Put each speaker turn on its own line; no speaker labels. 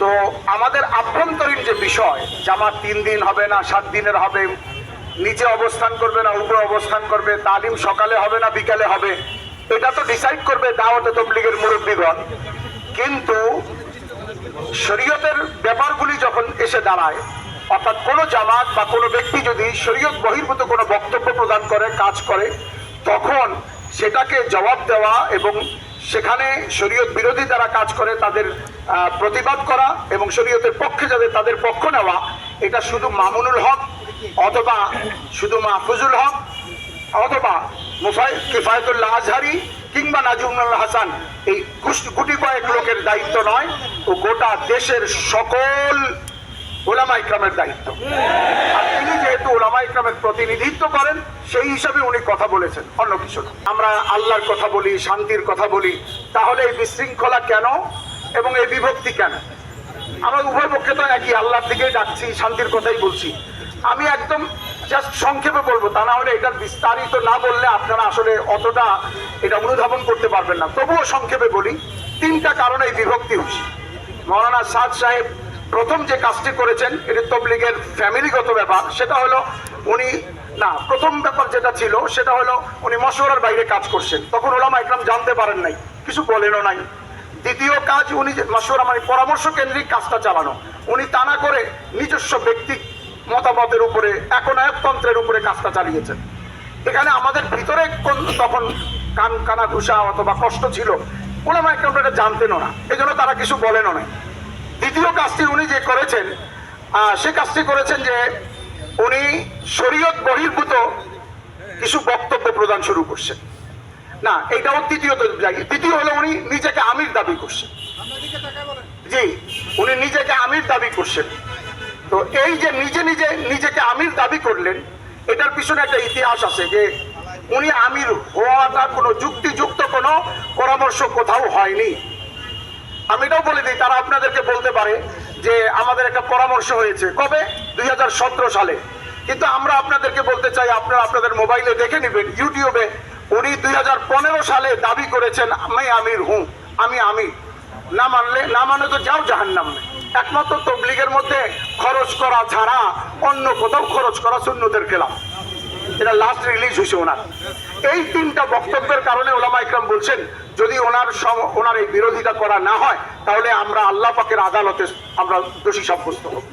তো আমাদের আভ্যন্তরীণ যে বিষয়, জামাত তিন দিন হবে না, সাত দিনের হবে নিচে অবস্থান করবে না উপরে অবস্থান করবে, তালিম সকালে হবে না, বিকালে হবে, এটা তো ডিসাইড করবে দাওয়াতে তবলিগের মুরব্বীগণ। কিন্তু শরীয়তের ব্যাপারগুলি যখন এসে দাঁড়ায়, অর্থাৎ কোনো জামাত বা কোনো ব্যক্তি যদি শরীয়ত বহির্ভূত কোনো বক্তব্য প্রদান করে, কাজ করে, তখন সেটাকে জবাব দেওয়া এবং সেখানে শরীয়ত বিরোধী যারা কাজ করে, তাদের প্রতিবাদ করা এবং শরীয়তের পক্ষে যাদের, তাদের পক্ষ নেওয়া, এটা শুধু মামুনুল হক অথবা শুধু মাহফুজুল হক অথবা মুফাই, কিফায়তুল্লাহ আজহারি কিংবা নাজিমুল হাসান, এই গুটি কয়েক লোকের দায়িত্ব নয়, ও গোটা দেশের সকল ওলামা ইকরামের দায়িত্ব। ওলামা ইকরামের প্রতিনিধিত্ব করেন, সেই হিসাবে উনি কথা বলেছেন, অন্য কিছু আমরা আল্লাহর কথা বলি, শান্তির কথা বলি, তাহলে এই বিশৃঙ্খলা কেন এবং এই বিভক্তি কেন? আমরা উভয় পক্ষে তো একই, আল্লাহর দিকেই ডাকছি, শান্তির কথাই বলছি। আমি একদম জাস্ট সংক্ষেপে বলব, তা না হলে এটার বিস্তারিত না বললে আপনারা আসলে অতটা এটা অনুধাবন করতে পারবেন না। তবুও সংক্ষেপে বলি, তিনটা কারণে এই বিভক্তি হচ্ছে মৌলানা সাদ সাহেব প্রথম যে কাজটি করেছেন, এটি তবলিগের ফ্যামিলিগত ব্যাপার, সেটা হলো উনি, না, প্রথম ব্যাপার যেটা ছিল, সেটা হলো উনি মশওয়ারার বাইরে কাজ করছেন। তখন ওলামা একরাম জানতে পারেন নাই, কিছু বলেনও নাই। দ্বিতীয় কাজ, উনি যে মশওয়ারা মানে পরামর্শ কেন্দ্রিক কাজটা চালানো। উনি তা না করে নিজস্ব ব্যক্তি মতামতের উপরে, একনায়কতন্ত্রের উপরে কাজটা চালিয়েছেন। এখানে আমাদের ভিতরে কোন- তখন কান, কানা ঘুষা অথবা কষ্ট ছিল, ওলামা একরাম এটা জানতেনও না। এই জন্য তারা কিছু বলেনও না দ্বিতীয় কাজটি উনি যে করেছেন সে কাজটি করেছেন যে উনি শরীয়ত বহির্ভূত কিছু বক্তব্য প্রদান শুরু করছেন। না এইটাও তৃতীয়ত তৃতীয় হলো উনি নিজেকে আমির দাবি করছেন। জি, উনি নিজেকে আমির দাবি করছেন। তো এই যে নিজে নিজে নিজেকে আমির দাবি করলেন, এটার পিছনে একটা ইতিহাস আছে যে উনি আমির হওয়াটা কোনো যুক্তিযুক্ত কোনো পরামর্শ কোথাও হয়নি। আমি এটাও বলে দিই, তারা আপনাদেরকে বলতে পারে যে আমাদের একটা পরামর্শ হয়েছে। কবে? দুই হাজার সতেরো সালে। কিন্তু আমরা আপনাদেরকে বলতে চাই, আপনারা আপনাদের মোবাইলে দেখে নেবেন, ইউটিউবে উনি দুই হাজার পনেরো সালে দাবি করেছেন, আমি আমির হুঁ আমি আমির। না মানলে, না মানে তো যাও জাহান্নাম একমাত্র তবলিগের মধ্যে খরচ করা ছাড়া অন্য কোথাও খরচ করা শূন্যদের খেলাম এটা লাস্ট রিলিজ হয়েছে ওনার। এই তিনটা বক্তব্যের কারণে ওলামা ইকরাম বলছেন, যদি ওনার ওনার এই বিরোধিতা করা না হয়, তাহলে আমরা আল্লাহ পাকের আদালতে আমরা দোষী সাব্যস্ত হব।